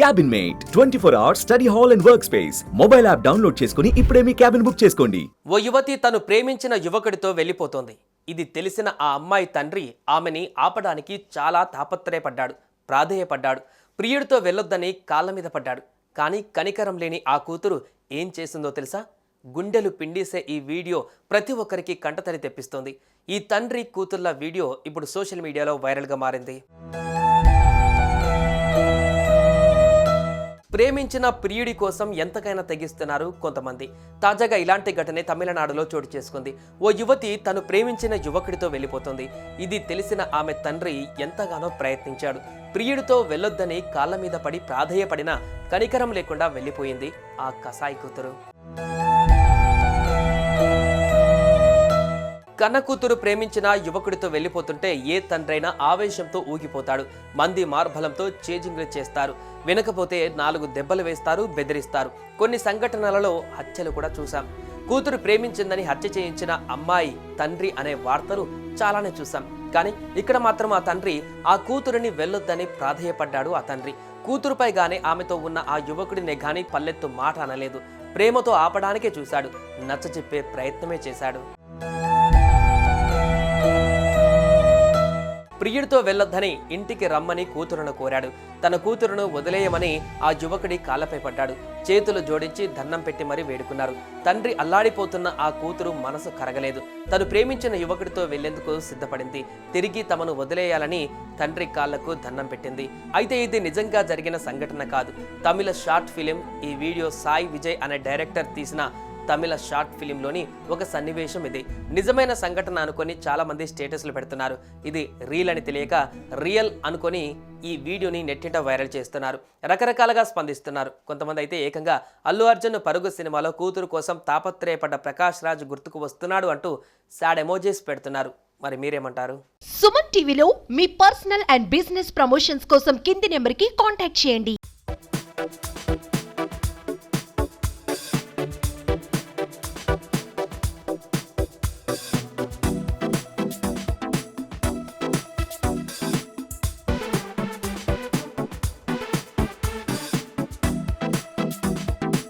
Cabin mate twenty four hours study hall and work space mobile app download చేసుకుని ఇప్పుడే మీ cabin book చేసుకోండి. ఓ యువతి తను ప్రేమించిన యువకుడితో వెళ్ళిపోతోంది. ఇది తెలిసిన ఆ అమ్మాయి తండ్రి ఆమెని ఆపడానికి చాలా తాపత్రయపడ్డాడు ప్రాధేయపడ్డాడు. ప్రియుడితో వెళ్ళొద్దని కాళ్ళ మీద పడ్డాడు. కానీ కనికరం లేని ఆ కూతురు ఏం చేసిందో తెలుసా? గుండెలు పిండేసే ఈ వీడియో ప్రతి ఒక్కరికి కంటతడి తెప్పిస్తోంది. ఈ తండ్రి కూతుర్ల వీడియో ఇప్పుడు సోషల్ మీడియాలో వైరల్గా మారింది. ప్రేమించిన ప్రియుడి కోసం ఎంతకైనా తెగిస్తున్నారు కొంతమంది. తాజాగా ఇలాంటి ఘటనే తమిళనాడులో చోటు చేసుకుంది. ఓ యువతి తను ప్రేమించిన యువకుడితో వెళ్ళిపోతుంది. ఇది తెలిసిన ఆమె తండ్రి ఎంతగానో ప్రయత్నించాడు. ప్రియుడితో వెళ్ళొద్దని కాళ్ళ మీద పడి ప్రాధేయపడినా కనికరం లేకుండా వెళ్ళిపోయింది ఆ కసాయి కూతురు. కన్న కూతురు ప్రేమించిన యువకుడితో వెళ్ళిపోతుంటే ఏ తండ్రైనా ఆవేశంతో ఊగిపోతాడు. మంది మార్బలంతో చేజింగ్లు చేస్తారు. వినకపోతే నాలుగు దెబ్బలు వేస్తారు బెదిరిస్తారు. కొన్ని సంఘటనలలో హత్యలు కూడా చూశాం. కూతురు ప్రేమించిందని హత్య చేయించిన అమ్మాయి తండ్రి అనే వార్తలు చాలానే చూసాం కానీ ఇక్కడ మాత్రం ఆ తండ్రి ఆ కూతురిని వెళ్ళొద్దని ప్రాధేయపడ్డాడు ఆ తండ్రి. కూతురుపై గానే ఆమెతో ఉన్న ఆ యువకుడిని గాని పల్లెత్తు మాట అనలేదు. ప్రేమతో ఆపడానికే చూశాడు. నచ్చచెప్పే ప్రయత్నమే చేశాడు. ప్రియుడితో వెళ్ళొద్దని ఇంటికి రమ్మని కూతురును కోరాడు. తన కూతురును వదిలేయమని ఆ యువకుడి కాళ్ళపై పడ్డాడు. చేతులు జోడించి దండం పెట్టి మరీ వేడుకున్నారు. తండ్రి అల్లాడిపోతున్న ఆ కూతురు మనసు కరగలేదు. తను ప్రేమించిన యువకుడితో వెళ్ళేందుకు సిద్ధపడింది. తిరిగి తమను వదిలేయాలని తండ్రి కాళ్ళకు దండం పెట్టింది. అయితే ఇది నిజంగా జరిగిన సంఘటన కాదు. తమిళ షార్ట్ ఫిలిం ఈ వీడియో సాయి విజయ్ అనే డైరెక్టర్ తీసిన తమిళ షార్ట్ ఫిలింలోని ఒక సన్నివేశం ఇది. నిజమైన సంఘటన అనుకొని చాలా మంది స్టేటస్లు పెడుతున్నారు. ఇది రీల్ అని తెలియక రియల్ అనుకొని ఈ వీడియోని నెట్టింట వైరల్ చేస్తున్నారు. రకరకాలుగా స్పందిస్తున్నారు. కొంతమంది అయితే ఏకంగా అల్లు అర్జున్ పరుగు సినిమాలో కూతురు కోసం తాపత్రయపడ్డ ప్రకాష్ రాజ్ గుర్తుకు వస్తున్నాడు అంటూ సాడ్ ఎమోజీస్ పెడుతున్నారు. మరి మీరేమంటారు? సుమన్ టీవీలో మీ పర్సనల్ అండ్ బిజినెస్ ప్రమోషన్స్ కోసం కింది నెంబర్కి కాంటాక్ట్ చేయండి.